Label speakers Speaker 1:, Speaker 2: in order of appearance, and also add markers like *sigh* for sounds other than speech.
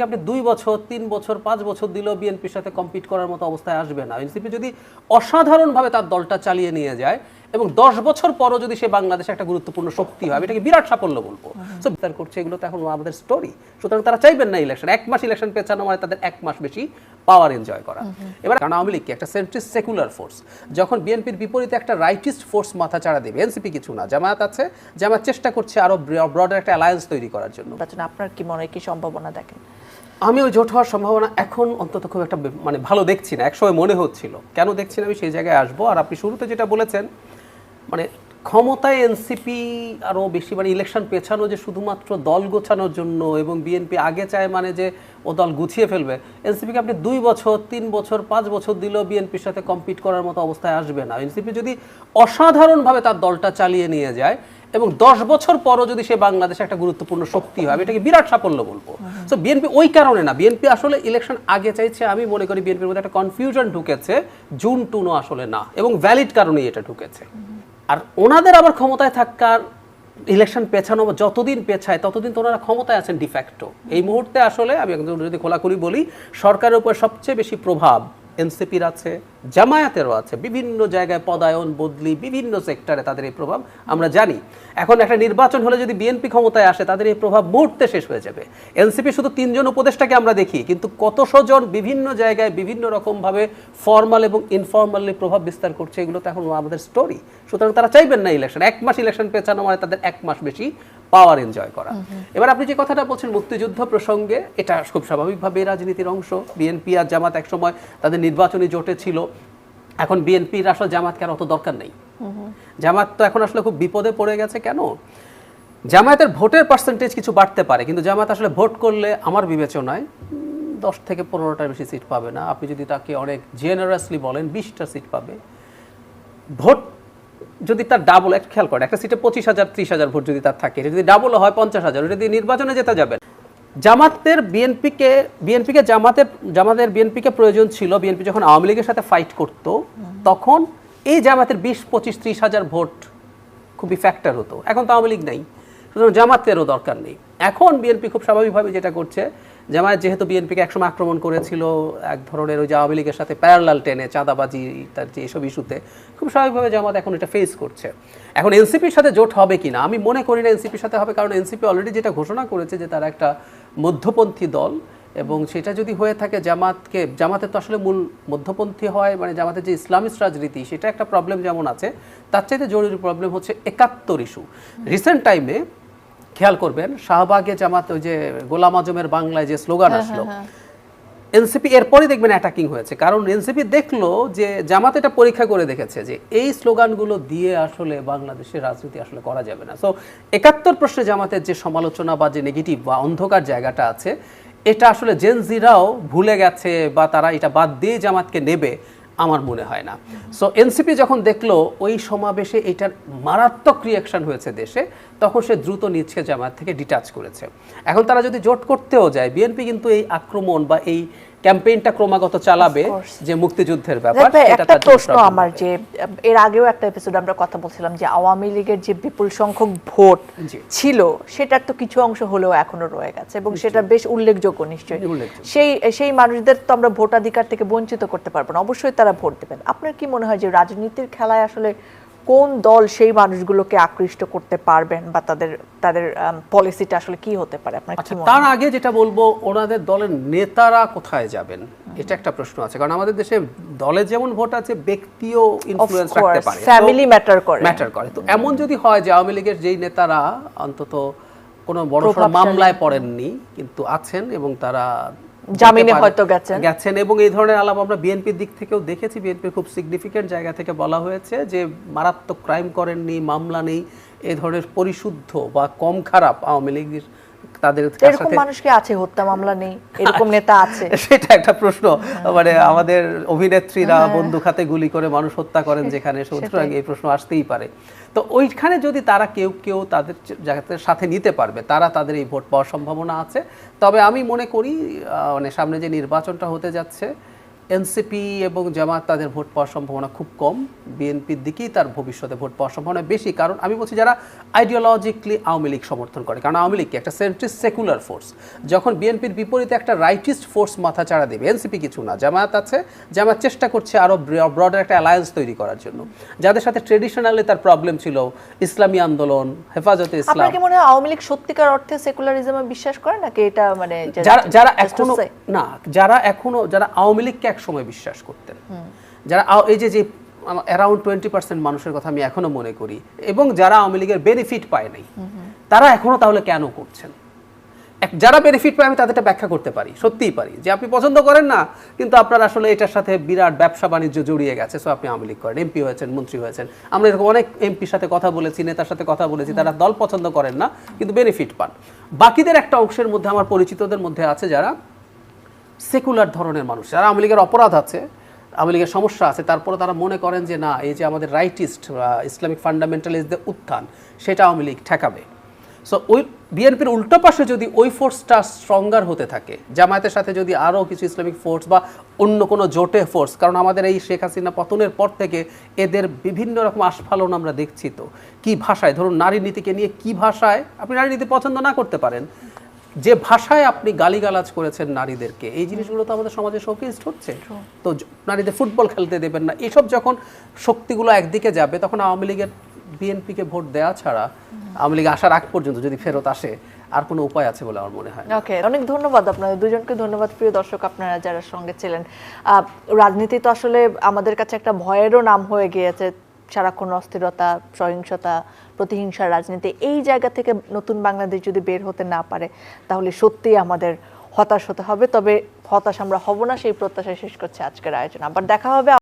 Speaker 1: এনসিপিকে আপনি দুই বছর তিন বছর পাঁচ বছর দিলেও বিএনপির সাথে কম্পিট করার মতো অবস্থায় আসবে না। এনসিপি যদি অসাধারণভাবে তার দলটা চালিয়ে নিয়ে যায় এবং দশ বছর পরও যদি সে বাংলাদেশে একটা গুরুত্বপূর্ণ শক্তি হয় এটাকে বিরাট সাফল্য বলব। সো বিস্তার করছে এগুলো তো এখন আমাদের স্টোরি সুতরাং তারা চাইবেন না ইলেকশন এক মাস ইলেকশন পেছানো মানে তাদের এক মাস বেশি পাওয়ার এনজয় করা। এবার কারণ আওয়ামী লীগ কি? একটা সেন্ট্রিস্ট সেকুলার ফোর্স যখন বিএনপির বিপরীতে একটা রাইটিস্ট ফোর্স মাথা চাড়া দেবে এনসিপি কিছু না। জামায়াত আছে জামায়াত চেষ্টা করছে আরও ব্রডার একটা অ্যালায়েন্স তৈরি করার জন্য।
Speaker 2: আপনার কি মনে হয় কি সম্ভাবনা দেখেন?
Speaker 1: আমি ওই জোট হওয়ার সম্ভাবনা এখন অন্তত খুব একটা মানে ভালো দেখছি না। একসময় মনে হচ্ছিল। কেন দেখছি না আমি সেই জায়গায় আসব? আর আপনি শুরুতে যেটা বলেছেন মানে ক্ষমতায় এনসিপি আরও বেশি মানে ইলেকশন পেছানো যে শুধুমাত্র দল গোছানোর জন্য এবং বিএনপি আগে চায় মানে যে ও দল গুছিয়ে ফেলবে, এনসিপিকে আপনি দুই বছর, তিন বছর, পাঁচ বছর দিলেও বিএনপির সাথে কম্পিট করার মতো অবস্থায় আসবে না। এনসিপি যদি অসাধারণভাবে তার দলটা চালিয়ে নিয়ে যায় এবং দশ বছর পরও যদি সে বাংলাদেশে একটা গুরুত্বপূর্ণ শক্তি হয়, আমি এটাকে বিরাট সাফল্য বলব। সো বিএনপি ওই কারণে না, বিএনপি আসলে ইলেকশন আগে চাইছে, আমি মনে করি বিএনপির মধ্যে একটা কনফিউশন ঢুকেছে, জুন টুনও আসলে না এবং ভ্যালিড কারণেই এটা ঢুকেছে। আর ওনাদের আবার ক্ষমতায় থাকার ইলেকশন পেছানো বা যতদিন পেছায়, ততদিন তো ওনারা ক্ষমতায় আছেন ডিফ্যাক্টো এই মুহূর্তে আসলে আমি একদম যদি খোলাখুলি বলি, সরকারের উপর সবচেয়ে বেশি প্রভাব এনসিপির আছে জামায়াতেরও আছে বিভিন্ন জায়গায় পদায়ন বদলি বিভিন্ন সেক্টরে তাদের এই প্রভাব আমরা জানি। এখন একটা নির্বাচন হলে যদি বিএনপি ক্ষমতায় আসে তাদের এই প্রভাব মুহূর্তে শেষ হয়ে যাবে। এনসিপি শুধু তিনজন উপদেষ্টাকে আমরা দেখি কিন্তু কতশো জন বিভিন্ন জায়গায় বিভিন্ন রকমভাবে ফর্মাল এবং ইনফর্মালি প্রভাব বিস্তার করছে এগুলো তো এখন আমাদের স্টোরি সুতরাং তারা চাইবেন না ইলেকশন এক মাস ইলেকশন পেছানো মানে তাদের এক মাস বেশি পাওয়ার এনজয় করা। এবার আপনি যে কথাটা বলছেন মুক্তিযুদ্ধ প্রসঙ্গে এটা খুব স্বাভাবিকভাবে রাজনীতির অংশ। বিএনপি আর জামাত একসময় তাদের নির্বাচনী জোটে ছিল। এখন বিএনপির আসলে জামাতকে আর অত দরকার নেই? জামাত তো এখন আসলে খুব বিপদে পড়ে গেছে কেন? জামায়াতের ভোটের পার্সেন্টেজ কিছু বাড়তে পারে, কিন্তু জামাত আসলে ভোট করলে আমার বিবেচনায় দশ থেকে পনেরোটার বেশি সিট পাবে না। আপনি যদি তাকে অনেক জেনারাসলি বলেন, বিশটা সিট পাবে। ভোট যদি তার ডাবল একটা খেয়াল করেন, একটা সিটে পঁচিশ হাজার, ত্রিশ হাজার ভোট যদি তার থাকে, যদি ডাবল হয় পঞ্চাশ হাজার, ওটা দিয়ে নির্বাচনে যেতে যাবে জামাতের বিএনপিকে বিএনপিকে জামাতের জামাতের বিএনপিকে প্রয়োজন ছিল, বিএনপি যখন আওয়ামী লীগের সাথে ফাইট করত, তখন এই জামাতের বিশ, পঁচিশ, ত্রিশ হাজার ভোট খুবই ফ্যাক্টর হতো। এখন তো আওয়ামী লীগ নেই, সুতরাং জামাতেরও দরকার নেই। এখন বিএনপি খুব স্বাভাবিকভাবে যেটা করছে, জামায়াত যেহেতু বিএনপিকে একসময় আক্রমণ করেছিল, এক ধরনের ওই যে আওয়ামী লীগের সাথে প্যারালাল টেনে, চাঁদাবাজি, তার যে এসব ইস্যুতে, খুব স্বাভাবিকভাবে জামাত এখন এটা ফেস করছে। এখন এনসিপির সাথে জোট হবে কিনা, আমি মনে করি না এনসিপির সাথে হবে, কারণ এনসিপি অলরেডি যেটা ঘোষণা করেছে যে তারা একটা মধ্যপন্থী দল এবং সেটা যদি হয়ে থাকে জামাতকে জামাতের তো আসলে মূল মধ্যপন্থী হয় মানে জামাতের যে ইসলামিস্ট রাজনীতি সেটা একটা প্রবলেম যেমন আছে তার চাইতে জরুরি প্রবলেম হচ্ছে একাত্তর ইস্যু রিসেন্ট টাইমে খেয়াল করবেন শাহবাগে জামাত ওই যে গোলাম আজমের বাংলায় যে স্লোগান আসলো এনসিপি এরপরই দেখবেন অ্যাটাকিং হয়েছে। কারণ এনসিপি দেখল যে জামাত এটা পরীক্ষা করে দেখেছে যে এই স্লোগানগুলো দিয়ে আসলে বাংলাদেশের রাজনীতি আসলে করা যাবে না। সো একাত্তর প্রশ্নে জামাতের যে সমালোচনা বা যে নেগেটিভ বা অন্ধকার জায়গাটা আছে, এটা আসলে জেনজিরাও ভুলে গেছে বা তারা এটা বাদ দিয়ে জামাতকে নেবে। আমার মনে হয় না। সো এনসিপি যখন দেখল, ওই সমাবেশে এটার মারাত্মক রিয়াকশন হয়েছে দেশে, তখন সে দ্রুত নিচ্ছে জামাত থেকে ডিটাচ করেছে। এখন তারা যদি জোট করতেও যায় বিএনপি কিন্তু এই আক্রমণ বা এই ক্যাম্পেইনটা ক্রমাগত চালাবে যে মুক্তিযুদ্ধের ব্যাপার
Speaker 2: একটা প্রশ্ন আমার যে এর আগেও একটা এপিসোড আমরা কথা বলছিলাম যে আওয়ামী লীগের যে বিপুল সংখ্যক ভোট ছিল সেটার তো কিছু অংশ হলেও এখনও রয়ে গেছে এবং সেটা বেশ উল্লেখযোগ্য নিশ্চয়ই। সেই সেই মানুষদের তো আমরা ভোটাধিকার থেকে বঞ্চিত করতে পারব না অবশ্যই তারা ভোট দেবেন। আপনার কি মনে হয় যে রাজনীতির খেলায় আসলে কোন দল সেই মানুষগুলোকে আকৃষ্ট করতে পারবেন বা তাদের তাদের পলিসিটা আসলে কি হতে পারে? আপনার
Speaker 1: আচ্ছা তার আগে যেটা বলব ওনাদের দলের নেতারা কোথায় যাবেন? এটা একটা প্রশ্ন আছে। কারণ আমাদের দেশে দলে যেমন ভোট আছে ব্যক্তিও ইনফ্লুয়েন্স রাখতে পারে।
Speaker 2: ফ্যামিলি ম্যাটার করে।
Speaker 1: ম্যাটার করে। তো এমন যদি হয় যে আওয়ামী লীগের যেই নেতারা অন্তত কোনো বড় মামলায় পড়েননি কিন্তু আছেন এবং তারা
Speaker 2: জামিনে হয়তো গেছেন।
Speaker 1: গেছেন এবং এই ধরনের আলাপ আমরা বিএনপির দিক থেকেও দেখেছি বিএনপির খুব সিগনিফিকেন্ট জায়গা থেকে বলা হয়েছে যে মারাত্মক ক্রাইম করেননি মামলা নেই এ ধরনের পরিশুদ্ধ বা কম খারাপ আওয়ামী লীগের তাদের
Speaker 2: এরকম মানুষ কি আছে? হত্যা মামলা নেই? এরকম নেতা আছে? *laughs*
Speaker 1: সেটা একটা প্রশ্ন। মানে আমাদের অভিনেত্রীরা বন্দুক হাতে গুলি করে মানুষ হত্যা করেন যেখানে সুতরাং এই প্রশ্ন আসতেই পারে। তো ওইখানে যদি তারা কেউ কেউ তাদের যাদের সাথে নিতে পারবে তারা তাদের এই ভোট পাওয়ার সম্ভাবনা আছে। তবে আমি মনে করি মানে সামনে যে নির্বাচনটা হতে যাচ্ছে এনসিপি এবং জামাত তাদের ভোট পাওয়ার সম্ভাবনা খুব কম। বিএনপির দিকেই তার ভবিষ্যতে ভোট পাওয়ার সম্ভাবনা বেশি। কারণ আমি বলছি যারা আইডিওলজিক্যালি আওয়ামী লীগ সমর্থন করে। কারণ আওয়ামী লীগ একটা সেন্ট্রিস্ট সেকুলার ফোর্স যখন বিএনপির বিপরীতে একটা রাইটিস্ট ফোর্স মাথা চাড়া দেবে এনসিপি কিছু না জামাত আছে। জামাত চেষ্টা করছে আরও ব্রডার একটা অ্যালায়েন্স তৈরি করার জন্য। যাদের সাথে ট্রেডিশনালি তার প্রবলেম ছিল ইসলামী আন্দোলন হেফাজতে ইসলাম।
Speaker 2: আপনার কি মনে হয় আওয়ামী লীগ সত্যিকার অর্থে সেকুলারিজমে বিশ্বাস করে? নাকি এটা মানে
Speaker 1: যারা যারা
Speaker 2: এখনও
Speaker 1: না যারা এখনও যারা আওয়ামী লীগকে এক সময় বিশ্বাস করতেন। যারা এই যে যে অ্যারাউন্ড টোয়েন্টি পার্সেন্ট মানুষের কথা আমি এখনও মনে করি, এবং যারা আওয়ামী লীগের বেনিফিট পায় নাই, তারা এখনও তাহলে কেন করছেন? এক- যারা বেনিফিট পায়, আমি তাদেরটা ব্যাখ্যা করতে পারি, সত্যিই পারি, যে আপনি পছন্দ করেন না, কিন্তু আপনার আসলে এটার সাথে বিরাট ব্যবসা বাণিজ্য জড়িয়ে গেছে সো আপনি আওয়ামী লীগ করেন এমপি হয়েছেন, মন্ত্রী হয়েছেন। আমরা এরকম অনেক এমপির সাথে কথা বলেছি, নেতার সাথে কথা বলেছি, তারা দল পছন্দ করেন না, কিন্তু বেনিফিট পান। বাকিদের একটা অংশের মধ্যে, আমার পরিচিতদের মধ্যে আছে যারা সেকুলার ধরনের মানুষ। যারা আওয়ামী লীগের অপরাধ আছে, আওয়ামী লীগের সমস্যা আছে, তারপরে তারা মনে করেন যে, না, এই যে আমাদের রাইটিস্ট ইসলামিক ফান্ডামেন্টালিস্টদের উত্থান, সেটা আওয়ামী লীগ ঠেকাবে। সো ওই বিএনপির উল্টো পাশে যদি ওই ফোর্সটা স্ট্রঙ্গার হতে থাকে, জামায়াতের সাথে যদি আরও কিছু ইসলামিক ফোর্স বা অন্য কোনো জোটে ফোর্স কারণ আমাদের এই শেখ হাসিনা পতনের পর থেকে এদের বিভিন্ন রকম আস্ফালন আমরা দেখছি তো। কী ভাষায়? ধরুন, নারী নীতিকে নিয়ে কি ভাষায়? আপনি নারী নীতি পছন্দ না করতে পারেন। যে ভাষায় আপনি গালিগালাজ করেছেন নারীদেরকে এই জিনিসগুলো তো আমাদের সমাজে শোকেসড হচ্ছে। তো নারীদের ফুটবল খেলতে দেবেন না। এসব যখন শক্তিগুলো একদিকে যাবে তখন আওয়ামী লীগের বিএনপিকে ভোট দেওয়া ছাড়া আওয়ামী লীগ আসার আগ পর্যন্ত যদি ফেরত আসে আর কোনো উপায় আছে বলে আমার মনে হয়।
Speaker 2: ওকে অনেক ধন্যবাদ আপনাদের দুজনকে। ধন্যবাদ প্রিয় দর্শক আপনারা যারা সঙ্গে ছিলেন। আহ, রাজনীতি তো আসলে আমাদের কাছে একটা ভয়েরও নাম হয়ে গিয়েছে। সারাক্ষণ অস্থিরতা, সহিংসতা, প্রতিহিংসার রাজনীতি, এই জায়গা থেকে নতুন বাংলাদেশ যদি বের হতে না পারে, তাহলে সত্যিই আমাদের হতাশ হতে হবে। তবে হতাশ আমরা হব না, সেই প্রত্যাশায় শেষ করছে আজকের আয়োজন। আবার দেখা হবে